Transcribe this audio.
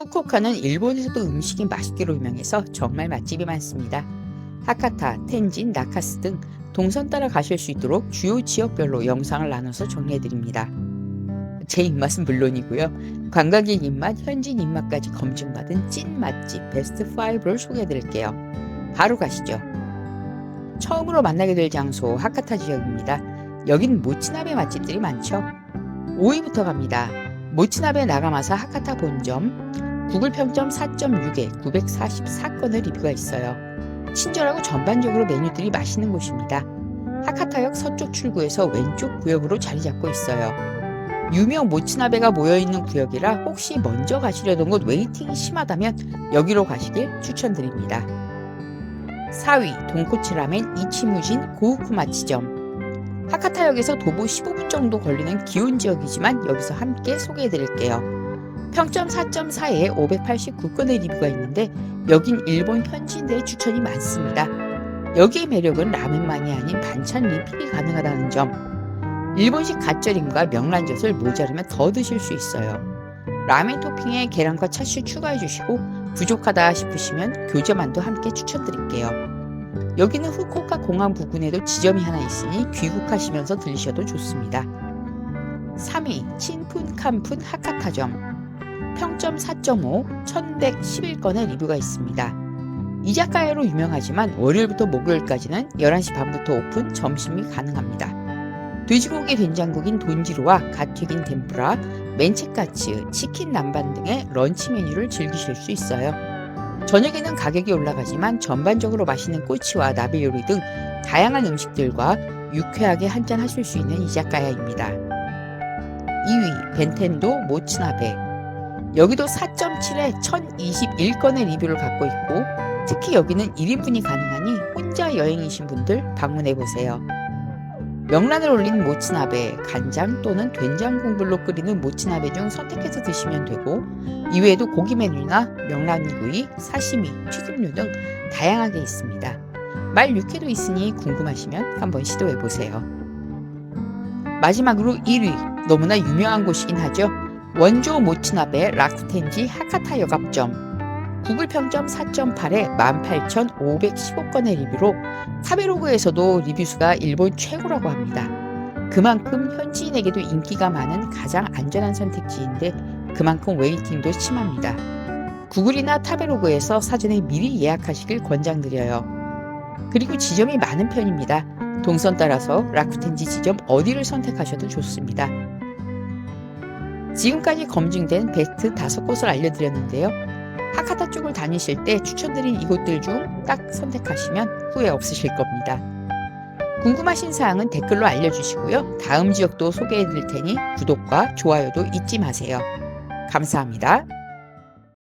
후쿠오카는 일본에서도 음식이 맛있기로 유명해서 정말 맛집이 많습니다. 하카타, 텐진, 나카스 등 동선 따라 가실 수 있도록 주요 지역별로 영상을 나눠서 정리해드립니다. 제 입맛은 물론이고요. 관광객 입맛, 현지인 입맛까지 검증받은 찐 맛집 베스트 5를 소개해드릴게요. 바로 가시죠. 처음으로 만나게 될 장소 하카타 지역입니다. 여긴 모치나베 맛집들이 많죠. 5위부터 갑니다. 모치나베 나가마사 하카타 본점 구글 평점 4.6에 944건의 리뷰가 있어요. 친절하고 전반적으로 메뉴들이 맛있는 곳입니다. 하카타역 서쪽 출구에서 왼쪽 구역으로 자리 잡고 있어요. 유명 모치나베가 모여있는 구역이라 혹시 먼저 가시려던 곳 웨이팅이 심하다면 여기로 가시길 추천드립니다. 4위 돈코츠 라멘 이치무진 고우쿠마치점 하카타역에서 도보 15분 정도 걸리는 기온 지역이지만 여기서 함께 소개해드릴게요. 평점 4.4에 589건의 리뷰가 있는데 여긴 일본 현지인들의 추천이 많습니다. 여기의 매력은 라멘만이 아닌 반찬 리필이 가능하다는 점. 일본식 갓절임과 명란젓을 모자르면 더 드실 수 있어요. 라멘 토핑에 계란과 차슈 추가해 주시고 부족하다 싶으시면 교자만도 함께 추천드릴게요. 여기는 후쿠오카 공항 부근에도 지점이 하나 있으니 귀국하시면서 들리셔도 좋습니다. 3위 친푼 칸푼 하카타점 평점 4.5 1111건의 리뷰가 있습니다. 이자카야로 유명하지만 월요일부터 목요일까지는 11시 반부터 오픈 점심이 가능합니다. 돼지고기 된장국인 돈지루와 갓 튀긴 덴푸라, 멘치카츠, 치킨 남반 등의 런치 메뉴를 즐기실 수 있어요. 저녁에는 가격이 올라가지만 전반적으로 맛있는 꼬치와 나베 요리 등 다양한 음식들과 유쾌하게 한잔 하실 수 있는 이자카야입니다. 2위 벤텐도 모츠나베 여기도 4.7에 1021건의 리뷰를 갖고 있고 특히 여기는 1인분이 가능하니 혼자 여행이신 분들 방문해 보세요. 명란을 올린 모츠나베, 간장 또는 된장 국물로 끓이는 모츠나베 중 선택해서 드시면 되고 이외에도 고기 메뉴나 명란구이, 사시미, 튀김류 등 다양하게 있습니다. 말 육회도 있으니 궁금하시면 한번 시도해 보세요. 마지막으로 1위, 너무나 유명한 곳이긴 하죠. 원조 모츠나베 라쿠텐지 하카타 여갑점. 구글 평점 4.8에 18,515건의 리뷰로 카베로그에서도 리뷰 수가 일본 최고라고 합니다. 그만큼 현지인에게도 인기가 많은 가장 안전한 선택지인데 그만큼 웨이팅도 심합니다. 구글이나 타베로그에서 사전에 미리 예약하시길 권장드려요. 그리고 지점이 많은 편입니다. 동선 따라서 라쿠텐지 지점 어디를 선택하셔도 좋습니다. 지금까지 검증된 베스트 5곳을 알려드렸는데요. 하카타 쪽을 다니실 때 추천드린 이곳들 중 딱 선택하시면 후회 없으실 겁니다. 궁금하신 사항은 댓글로 알려주시고요. 다음 지역도 소개해 드릴 테니 구독과 좋아요도 잊지 마세요. 감사합니다.